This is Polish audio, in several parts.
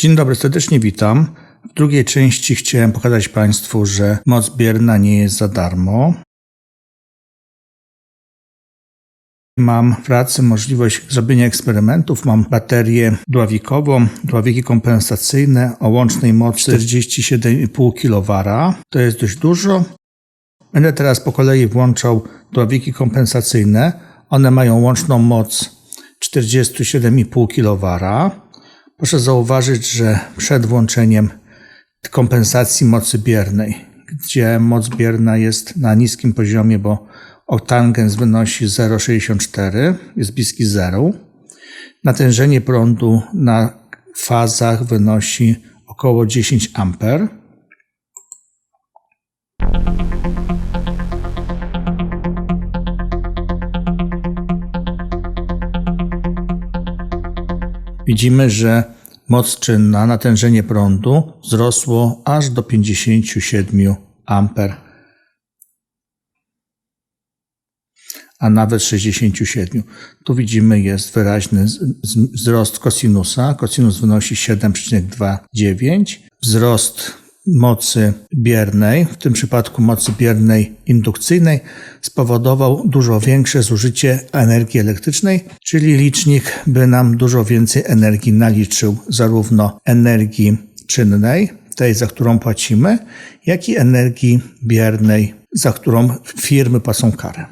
Dzień dobry, serdecznie witam. W drugiej części chciałem pokazać Państwu, że moc bierna nie jest za darmo. Mam w pracy możliwość zrobienia eksperymentów. Mam baterię dławikową, dławiki kompensacyjne o łącznej mocy 47,5 kW. To jest dość dużo. Będę teraz po kolei włączał dławiki kompensacyjne. One mają łączną moc 47,5 kW. Proszę zauważyć, że przed włączeniem kompensacji mocy biernej, gdzie moc bierna jest na niskim poziomie, bo oktangens wynosi 0,64, jest bliski zeru. Natężenie prądu na fazach wynosi około 10 A. Widzimy, że moc czynna, natężenie prądu wzrosło aż do 57 A, a nawet 67. Tu widzimy jest wyraźny wzrost kosinusa. Kosinus wynosi 7,29. Wzrost mocy biernej, w tym przypadku mocy biernej indukcyjnej, spowodował dużo większe zużycie energii elektrycznej, czyli licznik by nam dużo więcej energii naliczył, zarówno energii czynnej, tej za którą płacimy, jak i energii biernej, za którą firmy płacą karę.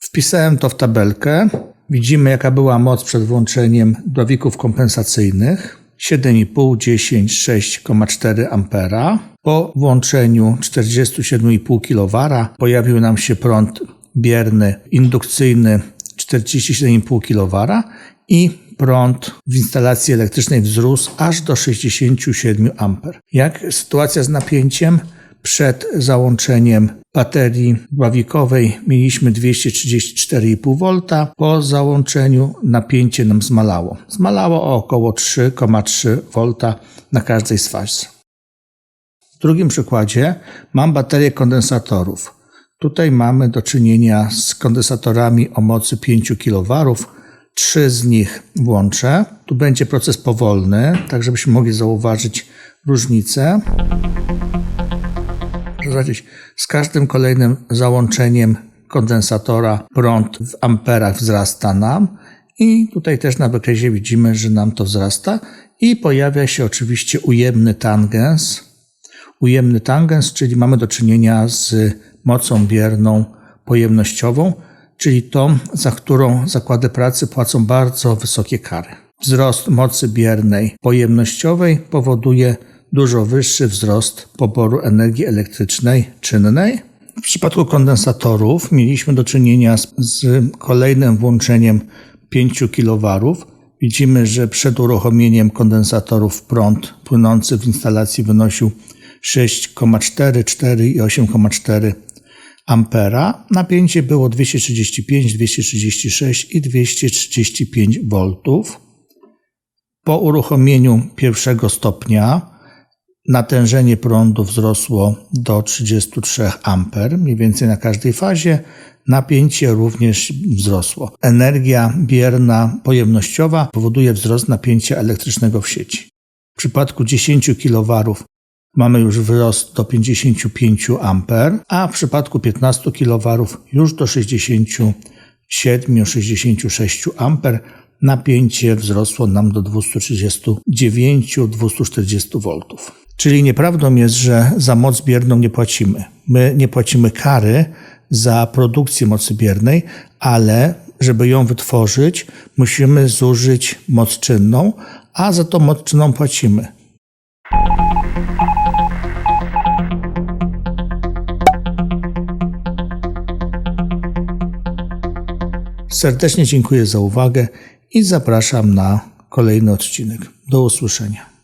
Wpisałem to w tabelkę. Widzimy, jaka była moc przed włączeniem dławików kompensacyjnych. 7,5, 10, 6,4 ampera. Po włączeniu 47,5 kW pojawił nam się prąd bierny indukcyjny 47,5 kW i prąd w instalacji elektrycznej wzrósł aż do 67 A. Jak sytuacja z napięciem? Przed załączeniem baterii dławikowej mieliśmy 234,5 V. Po załączeniu napięcie nam zmalało. Zmalało o około 3,3 V na każdej z faz. W drugim przykładzie mam baterię kondensatorów. Tutaj mamy do czynienia z kondensatorami o mocy 5 kW. Trzy z nich włączę. Tu będzie proces powolny, tak żebyśmy mogli zauważyć różnicę. Zobaczyć, z każdym kolejnym załączeniem kondensatora prąd w amperach wzrasta nam i tutaj też na wykresie widzimy, że nam to wzrasta i pojawia się oczywiście ujemny tangens. Ujemny tangens, czyli mamy do czynienia z mocą bierną pojemnościową, czyli tą, za którą zakłady pracy płacą bardzo wysokie kary. Wzrost mocy biernej pojemnościowej powoduje dużo wyższy wzrost poboru energii elektrycznej czynnej. W przypadku kondensatorów mieliśmy do czynienia z, z kolejnym włączeniem 5 kW. Widzimy, że przed uruchomieniem kondensatorów prąd płynący w instalacji wynosił 6,4, 4 i 8,4 ampera. Napięcie było 235, 236 i 235 V. Po uruchomieniu pierwszego stopnia natężenie prądu wzrosło do 33 A, mniej więcej na każdej fazie. Napięcie również wzrosło. Energia bierna pojemnościowa powoduje wzrost napięcia elektrycznego w sieci. W przypadku 10 kW mamy już wzrost do 55 A, a w przypadku 15 kW już do 67-66 A. Napięcie wzrosło nam do 239-240 V. Czyli nieprawdą jest, że za moc bierną nie płacimy. My nie płacimy kary za produkcję mocy biernej, ale żeby ją wytworzyć, musimy zużyć moc czynną, a za tą moc czynną płacimy. Serdecznie dziękuję za uwagę i zapraszam na kolejny odcinek. Do usłyszenia.